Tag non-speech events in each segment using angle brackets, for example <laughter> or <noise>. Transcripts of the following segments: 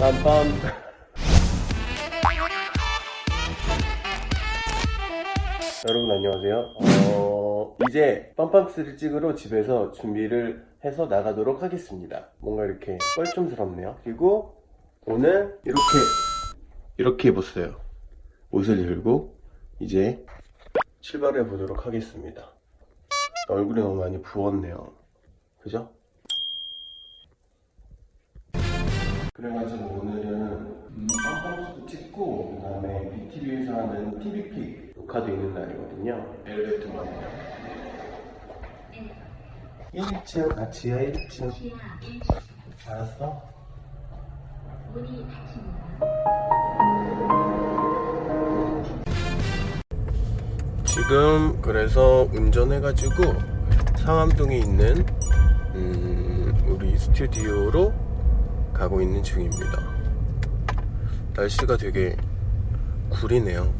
빰빰. 여러분 안녕하세요. 어, 이제 빰빰스를 찍으러 집에서 준비를 해서 나가도록 하겠습니다. 뭔가 이렇게 뻘쭘스럽네요. 그리고 오늘 이렇게 이렇게 입었어요. 옷을 들고 이제 출발해 보도록 하겠습니다. 얼굴이 너무 많이 부었네요. 그죠? 그래가지고 오늘은 음, 깜빡도 찍고 그다음에 BTV에서 하는 TV픽 녹화도 있는 날이거든요. 엘리베이터만 1층, 아 지하 1층 지하 1층 알았어? 문이 닫힙니다. 지금 그래서 운전해가지고 상암동에 있는 음, 우리 스튜디오로 가고 있는 중입니다. 날씨가 되게 구리네요.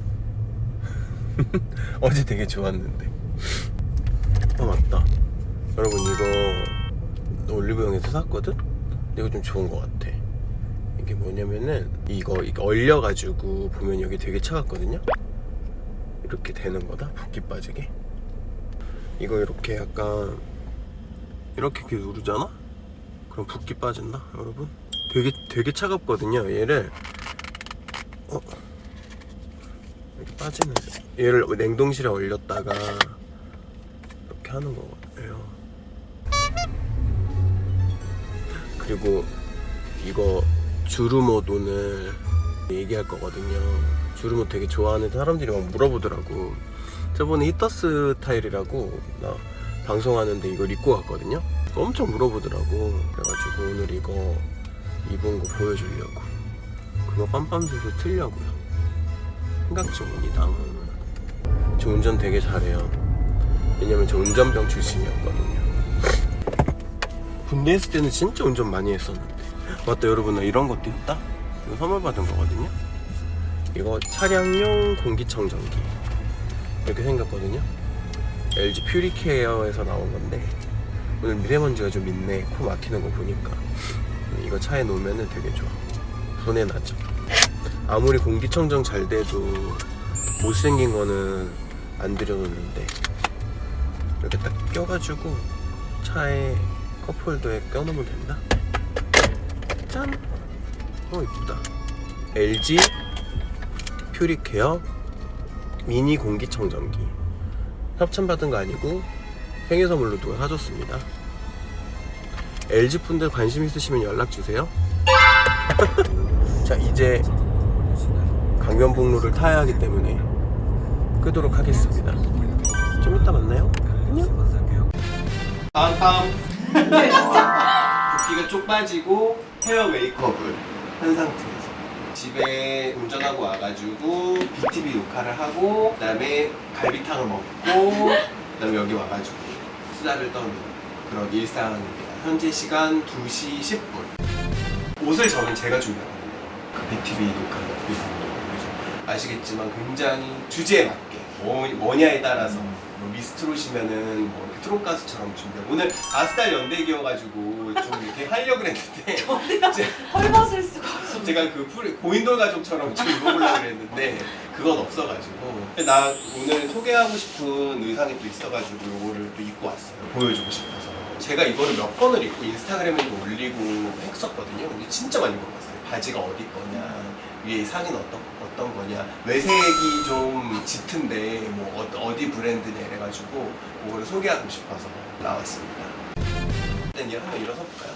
<laughs> 어제 되게 좋았는데. 아 맞다. 여러분 이거 올리브영에서 샀거든? 이거 좀 좋은 것 같아. 이게 뭐냐면은 이거, 이거 얼려가지고 보면 여기 되게 차갑거든요? 이렇게 되는 거다 붓기 빠지게 이거 이렇게 약간 이렇게 이렇게 누르잖아 그럼 붓기 빠진다 여러분 되게 되게 차갑거든요 얘를 어 이렇게 빠지는 얘를 냉동실에 얼렸다가 이렇게 하는 거예요 그리고 이거 주루모 돈을 얘기할 거거든요. 주루모 되게 좋아하는 사람들이 막 물어보더라고. 저번에 히터스 타일이라고 나 방송하는데 이걸 입고 갔거든요. 엄청 물어보더라고. 그래가지고 오늘 이거 입은 거 보여주려고. 그거 빰빰스에서 틀려고요. 생각 중입니다. 저 운전 되게 잘해요. 왜냐면 저 운전병 출신이었거든요. 군대 있을 때는 진짜 운전 많이 했었는데. 맞다 여러분 나 이런 것도 있다 이거 선물 받은 거거든요 이거 차량용 공기청정기 이렇게 생겼거든요 LG 퓨리케어에서 나온 건데 오늘 미세먼지가 좀 있네 코 막히는 거 보니까 이거 차에 놓으면 되게 좋아. 손에 나죠 아무리 공기청정 잘 돼도 못생긴 거는 안 들여놓는데. 이렇게 딱 껴가지고 차에 컵홀더에 껴놓으면 된다. 짠! 어 이쁘다. LG 퓨리케어 미니 공기청정기. 협찬받은 거 아니고 생일 선물로 누가 사줬습니다 LG 분들 관심 있으시면 연락 주세요. <laughs> 자 이제 강변북로를 타야 하기 때문에 끄도록 하겠습니다. 좀 이따 만나요. 안녕. 다음 다음. 붓기가 쪽 빠지고 헤어 메이크업을 한 상태에서 집에 운전하고 와가지고 BTV 녹화를 하고 그다음에 갈비탕을 먹고 그다음에 여기 와가지고 수다를 떠는 그런 일상입니다. 현재 시간 2시 10분. 옷을 저는 제가 준비하거든요. 그 BTV 녹화를 위해서 그래서 아시겠지만 굉장히 주제에 맞게 뭐, 뭐냐에 따라서 뭐 미스트롯이면은 뭐 이렇게 트롯 가수처럼 준비하고 오늘 아스달 연대기여가지고 좀 이렇게 하려고 <laughs> 제- 헐벗을 수가 없어. 제가 그 풀- 고인돌 가족처럼 좀 입어보려고 그랬는데 그건 없어가지고 근데 나 오늘 소개하고 싶은 의상이 또 있어가지고 이거를 또 입고 왔어요 보여주고 싶어서 제가 이거를 몇 번을 입고 인스타그램에도 올리고 했었거든요 근데 진짜 많이 물어봤어요 바지가 어디 거냐 위에 상의는 어떤, 어떤 거냐 외색이 좀 짙은데 뭐 어, 어디 브랜드냐 이래가지고 그거를 소개하고 싶어서 나왔습니다 일단 일 한번 일어서 볼까요?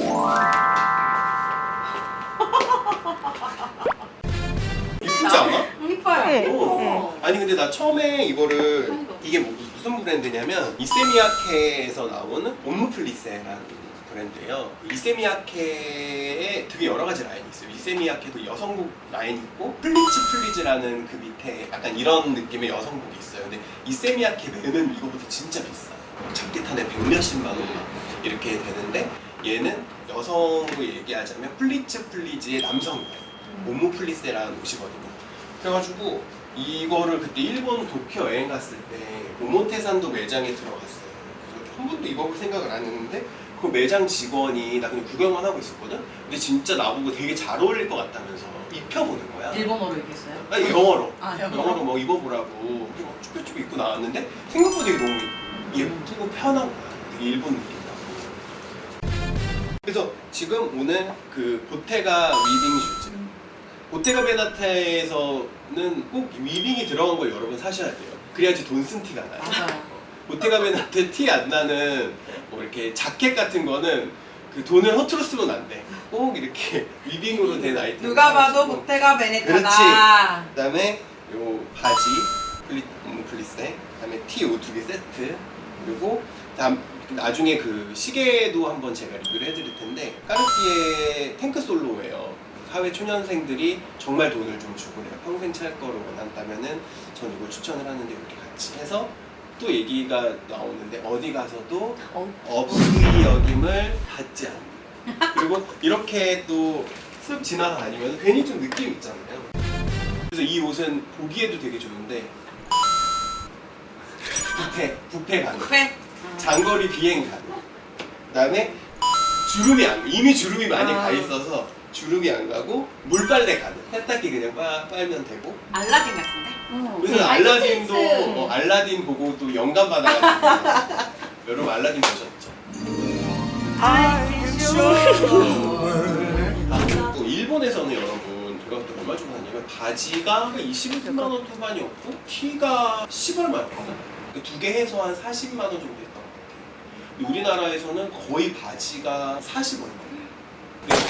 <laughs> 이쁘지 않아? 이뻐요. 네. 어. 아니 근데 나 처음에 이거를 이게 뭐- 무슨 브랜드냐면 이세미야케에서 나오는 옴무플리세라는 브랜드예요. 이세미야케에 되게 여러 가지 라인이 있어요. 이세미야케도 여성복 라인이 있고 플리츠 플리즈라는 그 밑에 약간 이런 느낌의 여성복이 있어요. 근데 이세미야케 매는 이거보다 진짜 비싸요. 잡기 탄에 백몇십만 원막 이렇게 되는데 얘는 여성으로 얘기하자면 플리츠 플리즈의 남성 라인. 오모플리세라는 옷이거든요. 그래가지고 이거를 그때 일본 도쿄 여행 갔을 때 오모테산도 매장에 들어갔어요. 그래서 한 번도 입어볼 생각을 안 했는데 그 매장 직원이 나 그냥 구경만 하고 있었거든? 근데 진짜 나보고 되게 잘 어울릴 것 같다면서 입혀보는 거야 일본어로 얘기했어요? 아니 영어로 아, 영어로? 영어로 뭐 입어보라고 막 쭈뼛쭈뼛 입고 나왔는데 생각보다 되게 너무 예쁘고 편한 거야 되게 일본 느낌 나고 그래서 지금 오늘 그 보테가 위빙 슈즈 보테가 베나타에서는 꼭 위빙이 들어간 걸 여러분 사셔야 돼요 그래야지 돈 쓴 티가 나요 맞아요. <laughs> 보테가 베나타 티안 나는 뭐 이렇게 자켓 같은 거는 그 돈을 허투루 쓰면 안 돼. 꼭 이렇게 <laughs> 위빙으로 된 아이템. 누가 봐도 보테가 베네타다. 그다음에 요 바지 플리 음, 플리세. 그다음에 티요두개 세트. 그리고 다음 나중에 그 시계도 한번 제가 리뷰를 해드릴 텐데 까르띠에 탱크 솔로예요. 사회 초년생들이 정말 돈을 좀 주고 내가 평생 찰 거를 원한다면은 전 이걸 추천을 하는데 이렇게 같이 해서 또 얘기가 나오는데 어디 가서도 어. 업수리 여김을 받지 않는 그리고 이렇게 또 쓱 지나다니면 괜히 좀 느낌 있잖아요 그래서 이 옷은 보기에도 되게 좋은데 부페 부페 가능 회. 장거리 비행 가능 그다음에 주름이 안 이미 주름이 많이 아. 가 있어서 주름이 안 가고 물빨래 가능 세탁기 그냥 빠, 빨면 되고. 알라딘 같은데? 그래서 네, 알라딘도 아이템스. 어, 알라딘 보고 또 영감 받아가지고 여러분 알라딘 보셨죠? 아, 또 일본에서는 여러분 제가 그때 얼마 주고 샀냐면 바지가 20만 원 후반이었고 티가 10얼마 였거든. 두 개 해서 한 40만 원 정도 했던 것 같아요. 근데 우리나라에서는 거의 바지가 40얼마 근데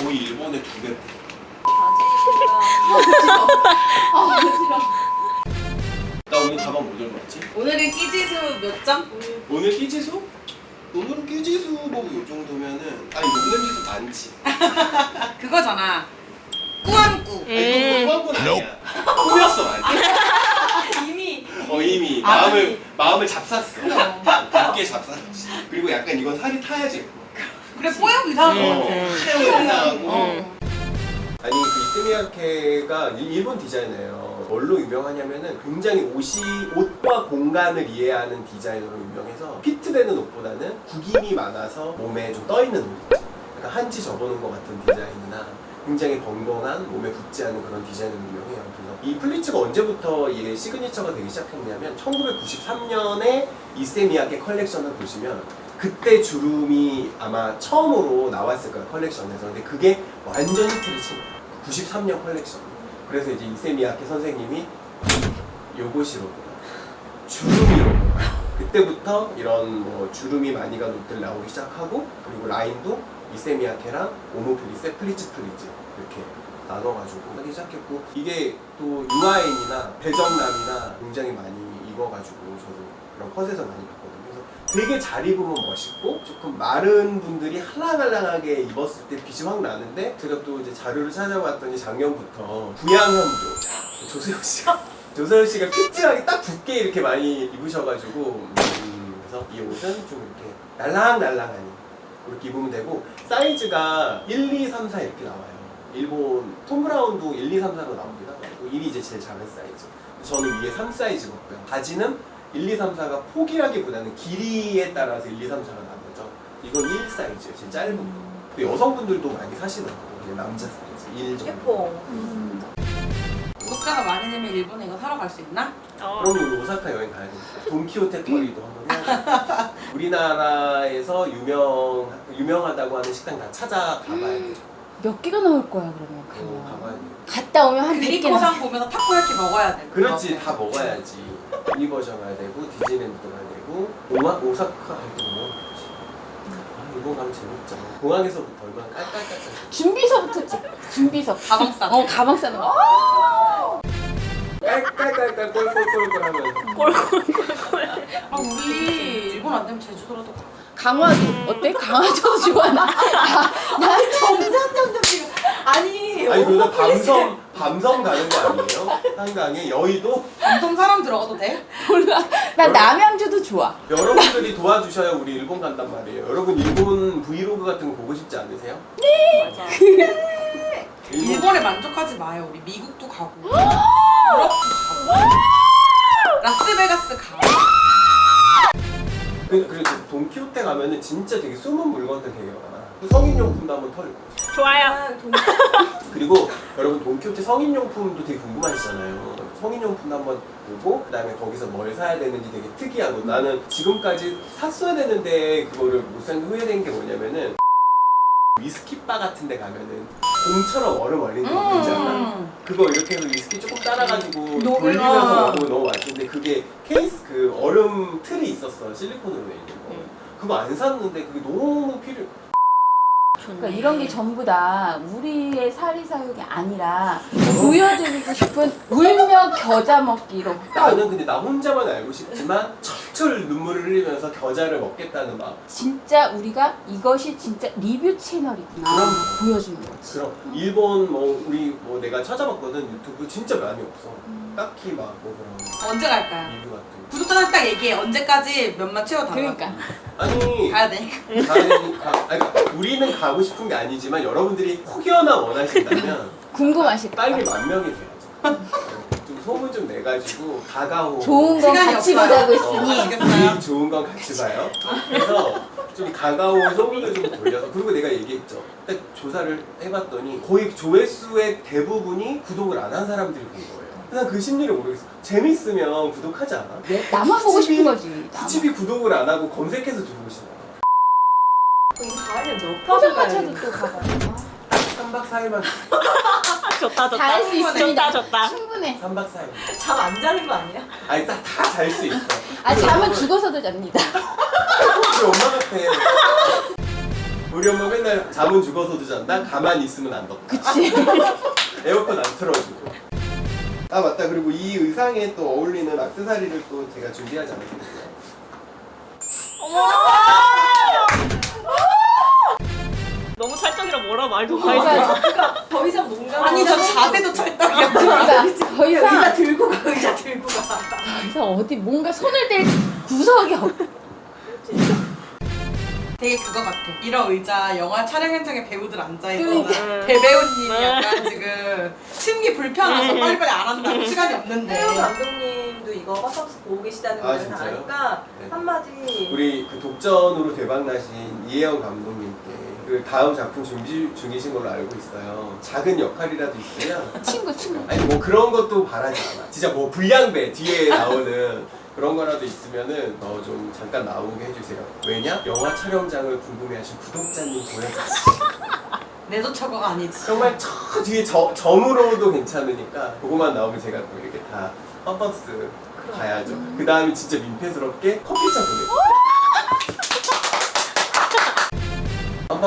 거의 일본의 두 배. 나 오늘 가방 뭐 들고 왔지? 오늘은 끼지수 몇 점? 오늘 끼지수? 오늘은 끼지수 뭐이 정도면은 아니 녹냄지수 많지 그거잖아. 꾸안꾸. 아니 그거 그건 아니야 꾸몄어 많이 <laughs> 이미. 어 이미 아, 마음을 마음을 잡쌌어 깊게 잡쌌지 그리고 약간 이건 살이 타야지. 그래 뽀얀 이상한 거 어, 같아. 체형 이상하고 어. 아니 그 이세미야케가 일- 일본 디자이너예요. 뭘로 유명하냐면은 굉장히 옷이 옷과 공간을 이해하는 디자이너로 유명해서 피트되는 옷보다는 구김이 많아서 몸에 좀 떠 있는 옷 있지. 약간 한지 접어놓은 것 같은 디자인이나 굉장히 벙벙한 몸에 붙지 않은 그런 디자인으로 유명해요. 그래서 이 플리츠가 언제부터 이게 시그니처가 되기 시작했냐면 1993년에 이세미야케 컬렉션을 보시면 그때 주름이 아마 처음으로 나왔을 거야 컬렉션에서. 근데 그게 완전 히트를 친 거야 93년 컬렉션. 그래서 이제 이세미야케 선생님이 요것이로구나 주름이로구나 그때부터 이런 뭐 주름이 많이 간 옷들 나오기 시작하고 그리고 라인도 이세미야케랑 오모플리세 플리츠 플리즈 이렇게 나눠가지고 하기 시작했고 이게 또 유아인이나 대정남이나 굉장히 많이 입어가지고 저도 그런 컷에서 많이 되게 잘 입으면 멋있고 조금 마른 분들이 할랑할랑하게 입었을 때 빛이 확 나는데 제가 또 이제 자료를 찾아봤더니 작년부터 부양현조 <laughs> 조세호 씨가 조세호 씨가 피트하게 딱 붓게 이렇게 많이 입으셔가지고 음, 그래서 이 옷은 좀 이렇게 날랑날랑하니 그렇게 입으면 되고 사이즈가 1, 2, 3, 4 이렇게 나와요. 일본 톰 브라운도 1, 2, 3, 4로 나옵니다. 그리고 1이 이제 제일 작은 사이즈. 저는 위에 3 사이즈 먹고요. 바지는 1, 2, 3, 4가 폭이라기보다는 길이에 따라서 1, 2, 3, 4가 나누죠 이건 1 사이즈예요 제일 짧은 거 근데 여성분들도 많이 사시더라고요 그냥 남자 사이즈 1 정도 예뻐. 구독자가 많이 되면 일본에 이거 사러 갈 수 있나? 어. 그럼 우리 오사카 여행 가야 되겠어. 돈키호테 터리도 한번 해야 돼. <laughs> 우리나라에서 유명 유명하다고 하는 식당 다 찾아가봐야 돼. 몇 개가 나올 거야 그러면 어, 가면. 가봐야 돼. 갔다 오면 한 100개 나. 미리코상 보면서 타코야키 먹어야 돼. 그렇지 다 먹어야지. 유니버셜 가야 되고 디즈니랜드도 가야 되고 오마 오사카 갈때 먹어야지. 아, 일본 가면 재밌죠. 공항에서부터 얼마나 깔깔깔깔. 준비서부터 찍. 준비서. 가방 싸. 어 가방 싸는 거. 깔깔깔깔 꼴꼴꼴꼴 하면서. 아 우리 일본 안 되면 제주도라도 가. 강화도 어때? 강화도도 좋아 나. 나 <laughs> 정상점점 지금 아니. 아니 그러다 밤섬 밤섬 가는 거 아니에요? 한강에 여의도 감성 사람 들어가도 돼? 몰라. 나 남양주도 좋아. 여러분들이 도와주셔야 우리 일본 간단 말이에요. 여러분 일본 브이로그 같은 거 보고 싶지 않으세요? 맞아. 일본 일본에 만족하지 마요. 우리 미국도 가고, <gasps> 유럽도 가고, 라스베가스 가고. 그, 그리고 돈키호테 가면은 진짜 되게 숨은 물건들 되게 많아. 그 성인용품도 한번 털고. 좋아요. <laughs> 그리고 여러분 돈키호테 성인용품도 되게 궁금하시잖아요. 성인용품도 한번 보고 그다음에 거기서 뭘 사야 되는지 되게 특이하고 나는 지금까지 샀어야 되는데 그거를 못산게 후회된 게 뭐냐면은 위스키바 같은 데 가면은 공처럼 얼음 얼리는 거 뭔지 알아? 음. 그거 이렇게 해서 위스키 조금 따라가지고 녹을- 돌리면서 아. 먹으면 너무 맛있는데 그게 케이스 그 얼음 틀이 있었어 실리콘으로 돼 있는 거 그거 안 샀는데 그게 너무 필요 그러니까 이런 게 전부 다 우리의 사리 사욕이 아니라 보여드리고 싶은 울며 겨자 먹기로 나는 근데 나 혼자만 알고 싶지만 철철 눈물을 흘리면서 겨자를 먹겠다는 마음 진짜 우리가 이것이 진짜 리뷰 채널이구나 그럼. 보여주는 거지. 그럼 일본 뭐 우리 뭐 내가 찾아봤거든 유튜브 진짜 많이 없어 딱히 막 뭐 그런 언제 갈까요? 리뷰 같은 거 구독자한테 딱 얘기해. 언제까지 몇만 채워달라. 그러니까 아니 가야 되니까. 가는 가, 아니, 그러니까 우리는 가고 싶은 게 아니지만 여러분들이 혹여나 원하신다면 <laughs> 궁금하실 거야. 빨리 만 명이 돼야죠. 좀 소문 좀 내가지고 가가오 좋은 건 시간이 같이 없어요. 보자고 어, 했으니. 제일 좋은 건 같이 봐요. 그래서 좀 가가오 소문을 좀 돌려서 그리고 내가 얘기했죠. 딱 조사를 해봤더니 거의 조회수의 대부분이 구독을 안 한 사람들이 본 거예요. 그냥 그 심리를 모르겠어. 재밌으면 구독하지 않아? 내- 나만 보고 싶은 거지. 나만. 수집이 구독을 안 하고 검색해서 들어오시나? 그럼 다음에 몇 포장마차도 또 가봐. 3박 4일만 좋다 좋다. 다할수 있습니다. 좋다 좋다. 충분해. 3박 4일. 잠 안 자는 거 아니야? 아니 다잘 수 있어. 아 잠은 죽어서도 잡니다. 우리 엄마 같아. 우리 엄마 맨날 잠은 죽어서도 잔다. 가만히 있으면 안 덥다. 그치? <laughs> 에어컨 안 틀어주고. 아 맞다. 그리고 이 의상에 또 어울리는 액세서리를 또 제가 준비하지 않았어요. 너무 찰떡이라 뭐라 말도 못 그러니까, 그러니까 더 이상 농담. 아니 저 자세도 찰떡이야. 그러니까 더 이상 들고 가 의자 들고 가. 더 이상 어디 뭔가 손을 댈 구석이 없. 되게 그거 같아. 이런 의자 영화 촬영 현장에 배우들 앉아 있거나 그러니까. 대배우님이 약간 지금 심기 불편해서 음. 빨리빨리 안 한다고 시간이 없는데. 태우 감독님도 이거 팝팝스 보고 계시다는 아, 걸 진짜요? 아니까 네. 한마디. 우리 그 독전으로 대박 나신 이혜영 감독님께 그 다음 작품 준비 중이신 걸로 알고 있어요. 작은 역할이라도 있으면 <laughs> 친구 친구. 아니 뭐 그런 것도 바라지 않아. 진짜 뭐 불량배 뒤에 나오는 <laughs> 그런 거라도 있으면은 어 좀 잠깐 나오게 해주세요. 왜냐? 영화 촬영장을 궁금해하신 구독자님 보내주세요. <laughs> 내조처거가 아니지. 정말 저 뒤에 저, 점으로도 괜찮으니까 그거만 나오면 제가 또 이렇게 다 펌버스 가야죠. 그 다음에 진짜 민폐스럽게 커피차 보내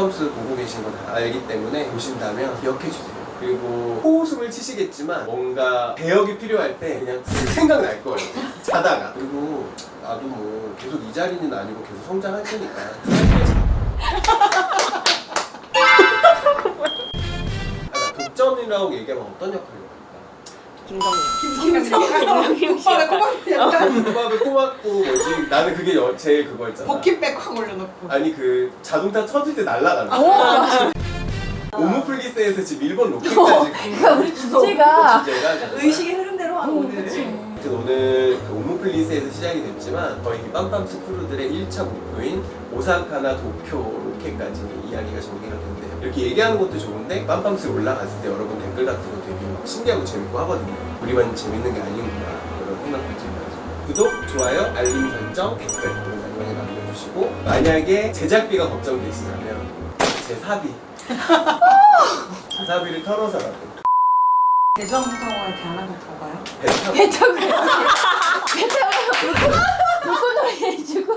펌버스 보고 계신 거다 알기 때문에 보신다면 기억해 주세요. 그리고 호흡을 치시겠지만 뭔가 배역이 필요할 때 그냥 슥 생각날 거예요. <laughs> 자다가 그리고 나도 뭐 계속 이 자리는 아니고 계속 성장할 테니까 <laughs> 아, 나 독전이라고 얘기하면 어떤 역할을 김성님. 김성님 오빠가 꼬박이 약간 국밥을 꼬막고 <laughs> 뭐지? 나는 그게 여- 제일 그거였잖아. 버킷백 확 올려놓고. 아니 그 자동차 쳐질 때 날라가는 오, 거. 오므플리스에서 지금 일본 로켓까지 그러니까 우리 주제가 정말 의식의 흐름대로 하는 음, 오늘. 그치. 아무튼 오늘 그 오므플리스에서 시작이 됐지만 거의 이 빰빰스 크루들의 1차 목표인 오사카나 도쿄 로켓까지 이야기가 전개가 된대요. 이렇게 얘기하는 것도 좋은데 빰빰스 올라갔을 때 여러분 댓글 같은 거 되게 막 신기하고 재밌고 하거든요. 우리만 재밌는 게 아니구나. 그런 생각도 들면서 구독, 좋아요, 알림 설정, 댓글 많이 많이 남겨주시고 만약에 제작비가 걱정되시다면 제 사비. <laughs> 제 사비를 털어서라도. 대한항공 타고 가요? 배 타고. 배 타고. <laughs> 배 타고 불꽃놀이 해주고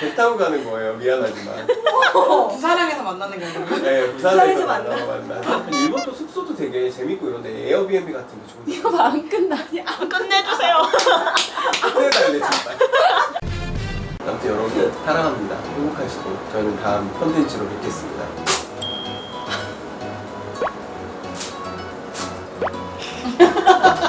배 타고 가는 거예요. 미안하지만. 부산항에서 만나는 게. 네, 부산에서 부산에서 만나서 만나. 일본 또 숙소도 되게 재밌고 이런데 에어비앤비 같은 게 좋은데. 이거 봐 안 끝나. 끝내주세요. 끝내달래 정말. 아무튼 여러분 사랑합니다. 행복하시고 저는 다음 컨텐츠로 뵙겠습니다. <laughs>